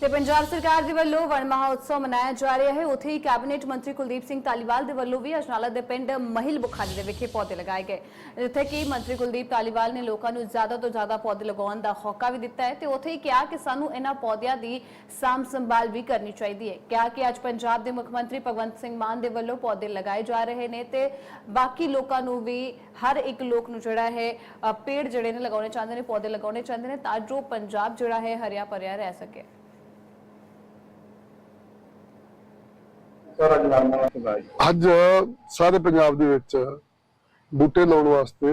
ਤੇ ਪੰਜਾਬ ਸਰਕਾਰ ਦੇ ਵੱਲੋਂ ਵਣ ਮਹਾਉਤਸਵ ਮਨਾਇਆ ਜਾ ਰਿਹਾ ਹੈ। ਉੱਥੇ ਹੀ ਕੈਬਨਿਟ ਮੰਤਰੀ ਕੁਲਦੀਪ ਸਿੰਘ ਧਾਲੀਵਾਲ ਦੇ ਵੱਲੋਂ ਵੀ ਅਜਨਾਲਾ ਦੇ ਪਿੰਡ ਮਹਿਲ ਬੁਖਾਰੀ ਦੇ ਵਿਖੇ ਪੌਦੇ ਲਗਾਏ ਗਏ। ਜਿੱਥੇ ਕਿ ਮੰਤਰੀ ਕੁਲਦੀਪ ਧਾਲੀਵਾਲ ਨੇ ਲੋਕਾਂ ਨੂੰ ਜ਼ਿਆਦਾ ਤੋਂ ਜ਼ਿਆਦਾ ਪੌਦੇ ਲਗਾਉਣ ਦਾ ਹੋਕਾ ਵੀ ਦਿੱਤਾ ਹੈ ਤੇ ਉੱਥੇ ਹੀ ਕਿਹਾ ਕਿ ਸਾਨੂੰ ਇਹਨਾਂ ਪੌਦਿਆਂ ਦੀ ਸਾਂਭ ਸੰਭਾਲ ਵੀ ਕਰਨੀ ਚਾਹੀਦੀ ਹੈ। ਕਿਹਾ ਕਿ ਅੱਜ ਪੰਜਾਬ ਦੇ ਮੁੱਖ ਮੰਤਰੀ ਭਗਵੰਤ ਸਿੰਘ ਮਾਨ ਦੇ ਵੱਲੋਂ ਪੌਦੇ ਲਗਾਏ ਜਾ ਰਹੇ ਨੇ ਤੇ ਬਾਕੀ ਲੋਕਾਂ ਨੂੰ ਵੀ ਹਰ ਇੱਕ ਲੋਕ ਨੂੰ ਜਿਹੜਾ ਹੈ ਪੇੜ ਜਿਹੜੇ ਨੇ ਲਗਾਉਣੇ ਚਾਹੁੰਦੇ ਨੇ, ਪੌਦੇ ਲਗਾਉਣੇ ਚਾਹੁੰਦੇ ਨੇ ਤਾਂ ਜੋ ਪੰਜਾਬ ਜਿਹੜਾ ਹੈ ਹਰਿਆ ਭਰਿਆ ਰਹਿ ਸਕੇ ਸਾਰਾ ਜਨਾਨਾ ਸਭਾ ਜੀ ਅੱਜ ਸਾਰੇ ਪੰਜਾਬ ਦੇ ਵਿੱਚ ਬੂਟੇ ਲਾਉਣ ਵਾਸਤੇ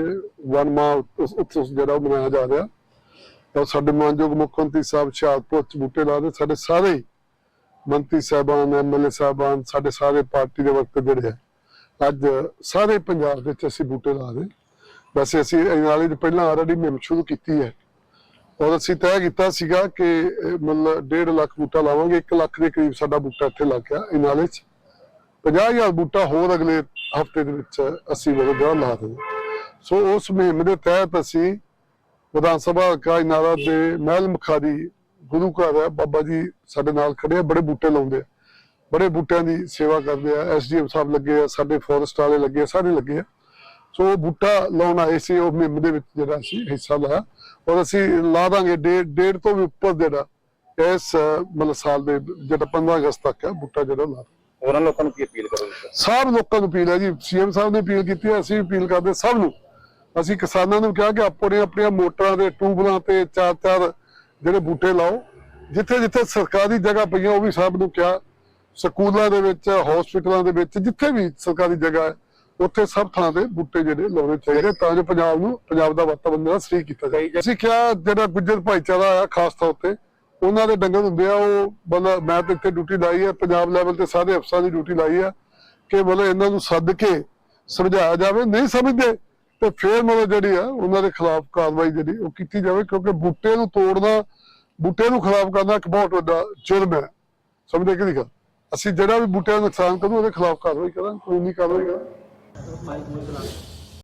ਵਨ ਮਾ ਉਤਸਵ ਜਿਹੜਾ ਮਨਾਇਆ ਜਾ ਰਿਹਾ। ਤਾਂ ਸਾਡੇ ਮਾਨਯੋਗ ਮੁੱਖ ਮੰਤਰੀ ਸਾਹਿਬ ਹੁਸ਼ਿਆਰਪੁਰ ਚ ਬੂਟੇ ਲਾ ਰਹੇ। ਸਾਡੇ ਸਾਰੇ ਮੰਤਰੀ ਸਾਹਿਬਾਨ ਐਮਐਲਏ ਸਾਹਿਬਾਨ, ਸਾਡੇ ਸਾਰੇ ਪਾਰਟੀ ਦੇ ਵਰਕਰ ਜਿਹੜੇ ਆ, ਅੱਜ ਸਾਰੇ ਪੰਜਾਬ ਵਿੱਚ ਅਸੀਂ ਬੂਟੇ ਲਾ ਰਹੇ। ਵੈਸੇ ਅਸੀਂ ਨਾਲੇ ਤੋਂ ਪਹਿਲਾਂ ਆਲਰੇਡੀ ਮੁਹਿੰਮ ਸ਼ੁਰੂ ਕੀਤੀ ਹੈ। ਔਰ ਅਸੀਂ ਤੈਅ ਕੀਤਾ ਸੀਗਾ ਕਿ ਮਤਲਬ 1.5 ਲੱਖ ਬੂਟਾ ਲਾਵਾਂਗੇ। 1 ਲੱਖ ਦੇ ਕਰੀਬ ਸਾਡਾ ਬੂਟਾ ਇੱਥੇ ਲੱਗ ਗਿਆ। ਇਨਾਲੇ 'ਚ 50000 ਬੂਟਾ ਹੋਰ ਅਗਲੇ ਹਫ਼ਤੇ ਦੇ ਵਿੱਚ ਅਸੀਂ ਮਤਲਬ ਲਾ ਦੇਣਾ ਸੋ ਉਸ ਮੁਹਿੰਮ ਦੇ ਤਹਿਤ ਅਸੀਂ ਵਿਧਾਨ ਸਭਾ ਹਲਕਾ ਦੇ ਮਹਿਲ ਮੁਖਾਰੀ ਗੁਰੂ ਘਰ ਹੈ, ਬਾਬਾ ਜੀ ਸਾਡੇ ਨਾਲ ਖੜੇ ਆ, ਬੜੇ ਬੂਟੇ ਲਾਉਂਦੇ ਆ। ਬੜੇ ਬੂਟਿਆਂ ਦੀ ਸੇਵਾ ਕਰਦੇ ਆ ਐਸਡੀਐਮ ਸਾਹਿਬ ਲੱਗੇ ਆ, ਸਾਡੇ ਫੋਰੈਸਟ ਵਾਲੇ ਲੱਗੇ ਆ, ਸਾਰੇ ਲੱਗੇ ਆ। ਸੋ ਉਹ ਬੂਟਾ ਲਾਉਣ ਆਏ ਸੀ, ਉਹ ਮੁਹਿੰਮ ਦੇ ਵਿੱਚ ਜਿਹੜਾ ਅਸੀਂ ਹਿੱਸਾ ਲਿਆ। ਔਰ ਅਸੀਂ ਲਾ ਦਾਂਗੇ ਡੇਢ ਡੇਢ ਤੋਂ ਵੀ ਉੱਪਰ ਜਿਹੜਾ ਇਸ ਮਤਲਬ ਸਾਲ ਦੇ, ਜਿਹੜਾ 15 ਅਗਸਤ ਤੱਕ ਹੈ, ਬੂਟਾ ਜਿਹੜਾ ਲਾ ਹੋਰਾਂ ਲੋਕਾਂ ਨੂੰ ਕੀ ਅਪੀਲ ਕਰੋਗੇ? ਸਭ ਲੋਕਾਂ ਨੂੰ ਅਪੀਲ ਹੈ ਜੀ। ਸੀਐਮ ਸਾਹਿਬ ਨੇ ਅਪੀਲ ਕੀਤੀ ਹੈ, ਅਸੀਂ ਅਪੀਲ ਕਰਦੇ ਸਭ ਨੂੰ। ਅਸੀਂ ਕਿਸਾਨਾਂ ਨੂੰ ਕਿਹਾ ਕਿ ਆਪਣੇ ਆਪਣੀਆਂ ਮੋਟਰਾਂ ਦੇ ਟਿਊਬਲਾਂ ਤੇ ਚਾਰ ਚਾਰ ਜਿਹੜੇ ਬੂਟੇ ਲਾਓ। ਜਿੱਥੇ ਜਿੱਥੇ ਸਰਕਾਰੀ ਜਗ੍ਹਾ ਪਈਆਂ ਉਹ ਵੀ ਸਭ ਨੂੰ ਕਿਹਾ। ਸਕੂਲਾਂ ਦੇ ਵਿੱਚ ਹਸਪੀਟਲਾਂ ਦੇ ਵਿੱਚ, ਜਿੱਥੇ ਵੀ ਸਰਕਾਰੀ ਜਗ੍ਹਾ ਹੈ, ਉੱਥੇ ਸਭ ਥਾਂ ਤੇ ਬੂਟੇ ਜਿਹੜੇ ਲਾਉਣੇ ਚਾਹੀਦੇ ਤਾਂ ਜੋ ਪੰਜਾਬ ਨੂੰ, ਪੰਜਾਬ ਦਾ ਵਾਤਾਵਰਣ ਜਿਹੜਾ ਸਹੀ ਕੀਤਾ ਜਾਏ ਅਸੀਂ ਕਿਹਾ, ਜਿਹੜਾ ਗੁੱਜਰ ਭਾਈਚਾਰਾ ਆ, ਖਾਸ ਤੌਰ ਤੇ ਉਹਨਾਂ ਦੇ ਡੰਗਰ ਹੁੰਦੇ ਆ, ਉਹ ਮਤਲਬ ਮੈਂ ਤੇ ਇੱਥੇ ਡਿਊਟੀ ਲਾਈ ਹੈ ਪੰਜਾਬ ਲੈਵਲ ਤੇ ਸਾਰੇ ਅਫਸਰਾਂ ਦੀ ਡਿਊਟੀ ਲਾਈ ਹੈ ਕਿ ਮਤਲਬ ਇਹਨਾਂ ਨੂੰ ਸੱਦ ਕੇ ਸਮਝਾਇਆ ਜਾਵੇ, ਨਹੀਂ ਸਮਝਦੇ, ਤੇ ਫੇਰ ਮਤਲਬ ਜਿਹੜੀ ਆ, ਉਹਨਾਂ ਦੇ ਖਿਲਾਫ ਕਾਰਵਾਈ ਜਿਹੜੀ, ਉਹ ਕੀਤੀ ਜਾਵੇ, ਕਿਉਂਕਿ ਬੂਟੇ ਨੂੰ ਤੋੜਨਾ, ਬੂਟੇ ਨੂੰ ਖਰਾਬ ਕਰਨਾ ਇੱਕ ਬਹੁਤ ਵੱਡਾ ਜੁਰਮ ਹੈ। ਸਮਝਦੇ ਕਿ ਨਹੀਂ ਗੱਲ? ਅਸੀਂ ਜਿਹੜਾ ਵੀ ਬੂਟਿਆਂ ਨੂੰ ਨੁਕਸਾਨ ਕਰੂ ਉਹਦੇ ਖਿਲਾਫ ਕਾਰਵਾਈ ਕਰਾਂਗੇ, ਕਾਨੂੰਨੀ ਕਾਰਵਾਈ ਕਰਾਂਗੇ।